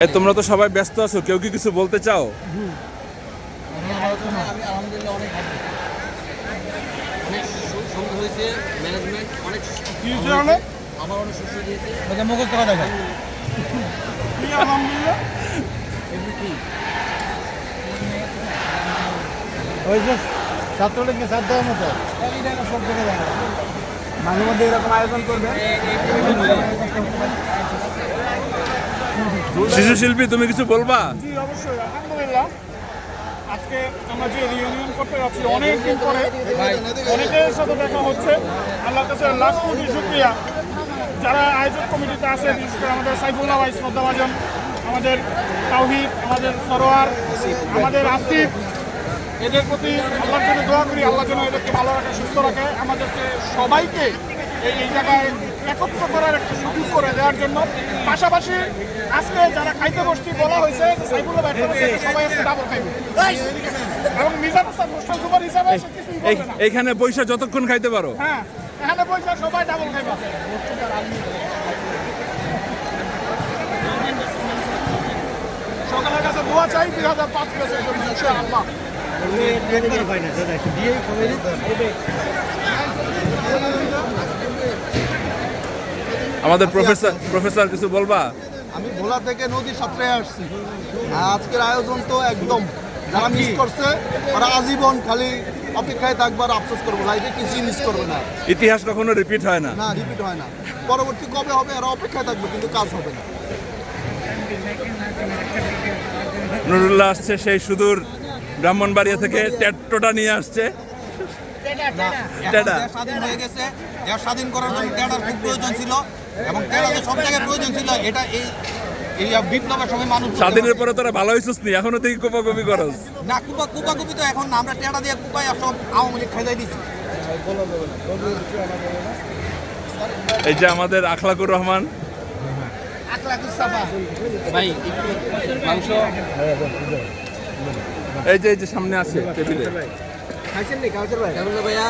তোমরা তো সবাই ব্যস্ত আছো, কেউ কি কিছু বলতে চাও মতো সব। মাঝে মধ্যে এরকম আয়োজন করবে শিশু শিল্পী তুমি কিছু বলবা? জি, অবশ্যই, আলহামদুলিল্লাহ। আজকে আমরা যে রিউনিয়ন করতে যাচ্ছি অনেক দিন পরে অনেকের সাথে দেখা হচ্ছে। আল্লাহর কাছে লাখ কোটি শুক্রিয়া। যারা আয়োজক কমিটিতে আছে বিশেষ আমাদের সাইফুল্লাহ ভাই শ্রদ্ধাভাজন আমাদের তাওহিদ, আমাদের সরোয়ার, আমাদের আসিফ, এদের প্রতি আল্লাহর জন্য দোয়া করি, আল্লাহ যেন এদেরকে ভালো রাখে, সুস্থ রাখে। আমাদেরকে সবাইকে এই এই জায়গায় একত্র করার একটা সুযোগ করে দেওয়ার জন্য। পাশাপাশি আজকে যারা খাইতে বসছি বলা হয়েছে সাইফুল্লাহ ভাই সবাই আজকে ডাবল খাইবে। এবং মিজান হাসান হোস্টেল সুপার হিসাবে সে কিছুই বলবে না। এইখানে বৈশা যতক্ষণ খাইতে পারো। হ্যাঁ এখানে বসে সবাই ডাবল খাইবে। সকালের কাছে দোয়া চাই দুই হাজার পাঁচ ইনশাআল্লাহ। আমাদের প্রফেসর প্রফেসর কিছু বলবা? আমি ভোলা থেকে নদী সাঁতরে আসছি। আজকের আয়োজন তো একদম। যারা মিস করছে ওরা আজীবন খালি অপেক্ষায় থাকবার আফসোস করব লাইফে কিছুই মিস করবে না। ইতিহাস কখনো রিপিট হয় না। না রিপিট হয় না। পরবর্তী কবে হবে আর অপেক্ষায় থাকবে কিন্তু কাজ হবে না। নুরুল্লাহ আসছে সেই সুদূর ব্রাহ্মণবাড়িয়া থেকে ট্যাট্টোটা নিয়ে আসছে। স্বাধীন হয়ে গেছে। দেশ স্বাধীন করার জন্য টেডার খুব প্রয়োজন ছিল এবং টেডা যে সব জায়গায় প্রয়োজন ছিল। এটা এই এই বিপ্লবের সময় মানুষ বুঝতে স্বাধীনের। পরে তোরা ভালো হয়েছিস নি? এখনও থেকে কোপাকপি করস। না কুপা কুপাকুপি তো এখন আমরা টেডা দিয়ে কুপাই আর সব আওয়ামী লীগ খাই দিচ্ছি এই যে আমাদের আখলাকুর রহমান। ভাই মাংস। এই যে এই যে সামনে আছে টেবিলে। কেমন গো ভাইয়া?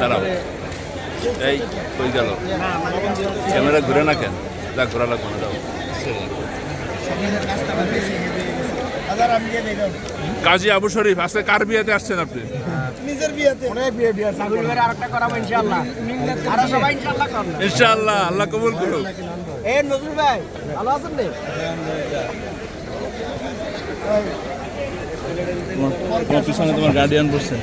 দাঁড়াও। এই কই গেল? ক্যামেরা ঘুরে না কেন? যা ঘোরা লাগবে না যাও। কাজী আবু শরীফ আজকে কার বিয়েতে আসছেন আপনি? নিজের বিয়েতে। অনেক বিয়ে বিয়ে আরেকটা করাবো ইনশাআল্লাহ। আর সবাই ইনশাআল্লাহ করবে। ইনশাআল্লাহ আল্লাহ কবুল করুক। এ নজরুল ভাই ভালো আছেন তোমার তোমার পিছনে তোমার গার্ডিয়ান বসছে।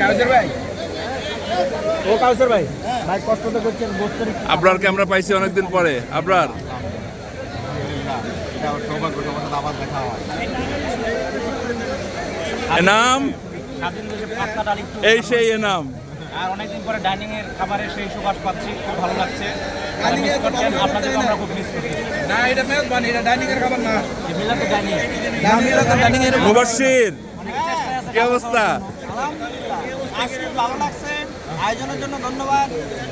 কাউসার ভাই। ও কাউসার ভাই। ভাই কষ্ট তো করছেন বসতে আবরারকে আমরা পাইছি অনেকদিন পরে। আবরার। সৌভাগ্য সবার আবার দেখা হয়। এনাম? স্বাধীন দেশে পাত্তা ডালি এই সেই এনাম। আর অনেকদিন পরে ডাইনিং এর খাবারের সেই সুবাস পাচ্ছি খুব ভালো লাগছে। আপনাদেরকে আমরা খুব মিস না এটা মেজবান এটা ডাইনিং এর খাবার না। ডাইনিং। ডাইনিং এর মুবাশির। কি অবস্থা? আলহামদুলিল্লাহ। আজকে ভালো লাগছে। আয়োজনের জন্য ধন্যবাদ।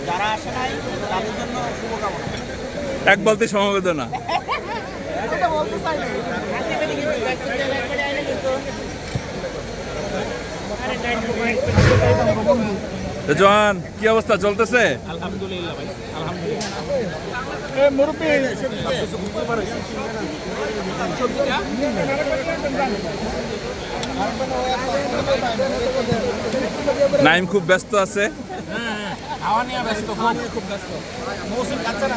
যারা আসে নাই তাদের জন্য শুভকামনা। এক বলতে সমবেদনা। এটা বলতে চাই না। তো জোয়ান কি অবস্থা? চলতেছে? আলহামদুলিল্লাহ ভাই আলহামদুলিল্লাহ। নাইম খুব ব্যস্ত আছে। খাওয়া নিয়ে ব্যস্ত খুব ব্যস্ত। মৌসুম কাচ্চা না।